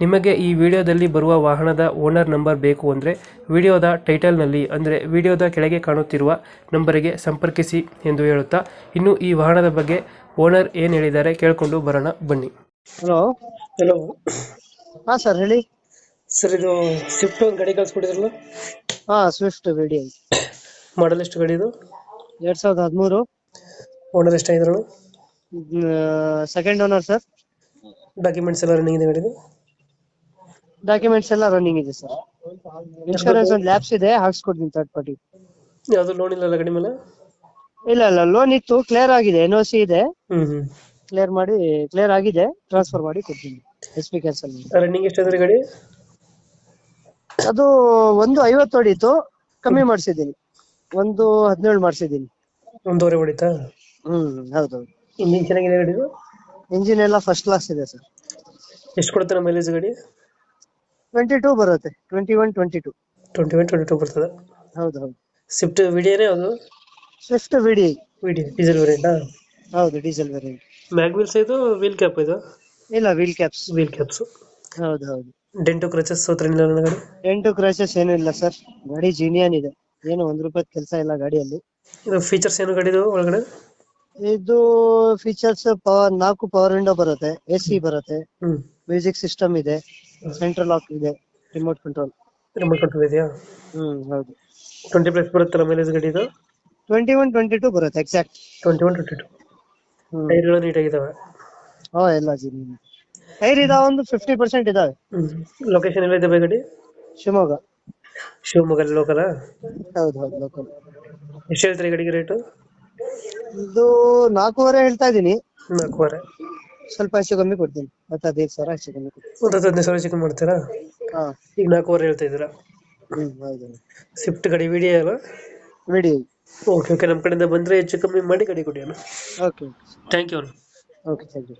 ನಿಮಗೆ ಈ ವಿಡಿಯೋದಲ್ಲಿ ಬರುವ ವಾಹನದ ಓನರ್ ನಂಬರ್ ಬೇಕು ಅಂದರೆ ವಿಡಿಯೋದ ಟೈಟಲ್ನಲ್ಲಿ ಅಂದರೆ ವಿಡಿಯೋದ ಕೆಳಗೆ ಕಾಣುತ್ತಿರುವ ನಂಬರಿಗೆ ಸಂಪರ್ಕಿಸಿ ಎಂದು ಹೇಳುತ್ತಾ ಇನ್ನು ಈ ವಾಹನದ ಬಗ್ಗೆ ಓನರ್ ಏನು ಹೇಳಿದ್ದಾರೆ ಕೇಳಿಕೊಂಡು ಬರೋಣ ಬನ್ನಿ. ಹಲೋ. ಹಲೋ. ಹಾ ಸರ್ ಹೇಳಿ. ಸರ್ ಇದು ಸ್ವಿಫ್ಟ್ ಒಂದು ಗಾಡಿ ಕಳ್ಸ್ಕೊಟ್ಟಿದ್ರಲ್ಲ ಹಾ ಸ್ವಿಫ್ಟ್ ಗಾಡಿ ಮಾಡಲ್ ಎಷ್ಟು ಗಾಡಿ ಇದು? ಎರಡ್ ಸಾವಿರದ ಹದಿಮೂರು. ಓನರ್ ಎಷ್ಟಾಗಿದ್ರು ಸೆಕೆಂಡ್ ಓನರ್ ಸರ್. ಡಾಕ್ಯುಮೆಂಟ್ಸ್ ಎಲ್ಲ ರನ್ನಿಂಗ್ ಇದೆ ಗಾಡಿದು? ಡಾಕ್ಯುಮೆಂಟ್ಸ್ ಎಲ್ಲ ರನ್ನಿಂಗ್ ಇದೆ ಸರ್ ಇನ್ಶೂರೆನ್ಸ್ ಒಂದು ಲ್ಯಾಬ್ಸ್ ಇದೆ ಹಾಕ್ಸ್ಕೊಡ್ತೀನಿ ಥರ್ಡ್ ಪಾರ್ಟಿ ಯಾವುದು ಲೋನ್ ಇಲ್ಲ ಗಾಡಿ ಮೇಲೆ? ಇಲ್ಲ ಇಲ್ಲ ಲೋನ್ ಇತ್ತು ಕ್ಲಿಯರ್ ಆಗಿದೆ ಎನ್ ಸಿ ಇದೆ. ಹ್ಮ್ ಹ್ಮ್. ಕ್ಲಿಯರ್ ಮಾಡಿ ಕ್ಲಿಯರ್ ಆಗಿದೆ ಟ್ರಾನ್ಸ್ಫರ್ ಮಾಡಿ ಕೊಡ್ತೀನಿ ಎಸ್ ಪಿ ಕ್ಯಾನ್ಸಲ್ ರನ್ನಿಂಗ್ ಎಷ್ಟಾದ್ರೆ ಗಡಿ? ಅದು ಒಂದು ಐವತ್ತು ಹೊಡೀತು ಕಮ್ಮಿ ಮಾಡಿಸಿದ್ದೀನಿ. ಒಂದು ಹದಿನೇಳು ಮಾಡಿಸಿದ್ದೀನಿ. ಒಂದೂವರೆ ಹೊಡಿತಾ? ಹ್ಮ್ ಹೌದೌದು ಇಂಜಿನ್ ಚೆನ್ನಾಗಿದೆ ಗಾಡಿದು ಇಂಜಿನ್ ಎಲ್ಲ ಫಸ್ಟ್ ಕ್ಲಾಸ್ ಇದೆ ಸರ್ ಎಷ್ಟು ಕೊಡ್ತಾರೆ ಮೈಲೇಜ್ ಗಾಡಿ? ಟ್ವೆಂಟಿ ಟೂ ಬರುತ್ತೆ. Twenty one twenty two twenty one twenty two ಬರ್ತದೆ. ಹೌದು ಹೌದು. ಸ್ವಿಫ್ಟ್ ವಿಡಿಯೋನೇ ಅದು? ಸ್ವಿಫ್ಟ್ ವಿಡಿ ವಿಡಿಯೋ ಡೀಸೆಲ್ ವೇರಿಯಂಟಾ ಹೌದು ಡೀಸೆಲ್ ವೇರಿಯಂಟ್ ಮ್ಯಾಗ್ ವೀಲ್ಸ್ ಇದು ವೀಲ್ ಕ್ಯಾಪ್ ಇದು? ಇಲ್ಲ ವೀಲ್ ಕ್ಯಾಪ್ಸ್ ವೀಲ್ ಕ್ಯಾಪ್ಸ್ ಹೌದು ಹೌದು. ಡೆಂಟು ಕ್ರಚಸ್ ಹತ್ರ ಇಲ್ಲ ನನ್ನ ಗಾಡಿ ಎಂಟು ಕ್ರಾಶಸ್ ಏನೂ ಇಲ್ಲ ಸರ್ ಗಾಡಿ ಜೀನಿಯನ್ ಇದೆ. ಏನು ಒಂದ್ ರೂಪಾಯಿ ಕೆಲಸ ಇಲ್ಲ ಗಾಡಿಯಲ್ಲಿ. ಇದು ಫೀಚರ್ಸ್ ಏನು ಗಾಡಿದು ಒಳಗಡೆ? ಇದು ಫೀಚರ್ಸ್ ಪವರ್ ನಾಲ್ಕು ಪವರ್ ವಿಂಡೋ ಬರುತ್ತೆ. ಎ ಸಿ ಬರುತ್ತೆ. ಮ್ಯೂಸಿಕ್ ಸಿಸ್ಟಮ್ ಇದೆ. ಸೆಂಟ್ರಲ್ ಲಾಕ್ ಇದೆ ರಿಮೋಟ್ ಕಂಟ್ರೋಲ್ ರಿಮೋಟ್ ಕಂಟ್ರೋಲ್ ಇದೆಯಾ? ಹ್ಮ್ ಹೌದು. ಟ್ವೆಂಟಿ ಪ್ಲಸ್ ಬರುತ್ತಲ್ಲ ಮೈಲೇಜ್ ಗಾಡಿ ಇದು? ಟ್ವೆಂಟಿ ಒನ್ ಟ್ವೆಂಟಿ ಟೂ ಬರುತ್ತೆ exact twenty one twenty two ಟೈರ್ಗಳು ಟೈರ್ಗಳು ನೀಟಾಗಿದ್ದಾವೆ ಹಾ ಎಲ್ಲ ಜೀನಿ ಟೈರ್ ಇದಾವ ಒಂದು ಫಿಫ್ಟಿ ಪರ್ಸೆಂಟ್ ಇದಾವೆ. ಲೊಕೇಶನ್ ಎಲ್ಲ ಇದೆ ಗಾಡಿ? ಶಿವಮೊಗ್ಗ. ಶಿವಮೊಗ್ಗ ಲೋಕಲ್ ಹೌದು ಹೌದು ಲೋಕಲ್ ಎಷ್ಟು ಹೇಳ್ತೀರಿ ಗಾಡಿಗೆ ರೇಟು ಇದು ನಾಲ್ಕೂವರೆ ಹೇಳ್ತಾ ಇದೀನಿ ನಾಲ್ಕೂವರೆ. ಸ್ವಲ್ಪ ಹೆಚ್ಚು ಕಮ್ಮಿ ಕೊಡ್ತೀನಿ. ಹತ್ತು ಹದಿನೈದು ಸಾವಿರ ಹೆಚ್ಚು ಕಮ್ಮಿ ಕೊಡ್ತೀನಿ. ಒಂದು ಹತ್ತು ಹದಿನೈದು ಸಾವಿರ ಚಿಕನ್ ಮಾಡ್ತೀರಾ? ಹಾ. ಈಗ ನಾಲ್ಕೂವರೆ ಹೇಳ್ತಾ ಇದ್ದೀರಾ? ಹ್ಮ್ ಹೌದು. ಸ್ವಿಫ್ಟ್ ಗಾಡಿ ವಿಡಿಯೋ ಅಲ್ಲ? ವಿಡಿಯೋ ಓಕೆ ಓಕೆ ನಮ್ಮ ಕಡೆಯಿಂದ ಬಂದರೆ ಹೆಚ್ಚು ಕಮ್ಮಿ ಮಾಡಿ ಗಾಡಿ ಕೊಡಿ ಅಣ್ಣ. ಓಕೆ ಥ್ಯಾಂಕ್ ಯು ಅಣ್ಣ. Okay thank you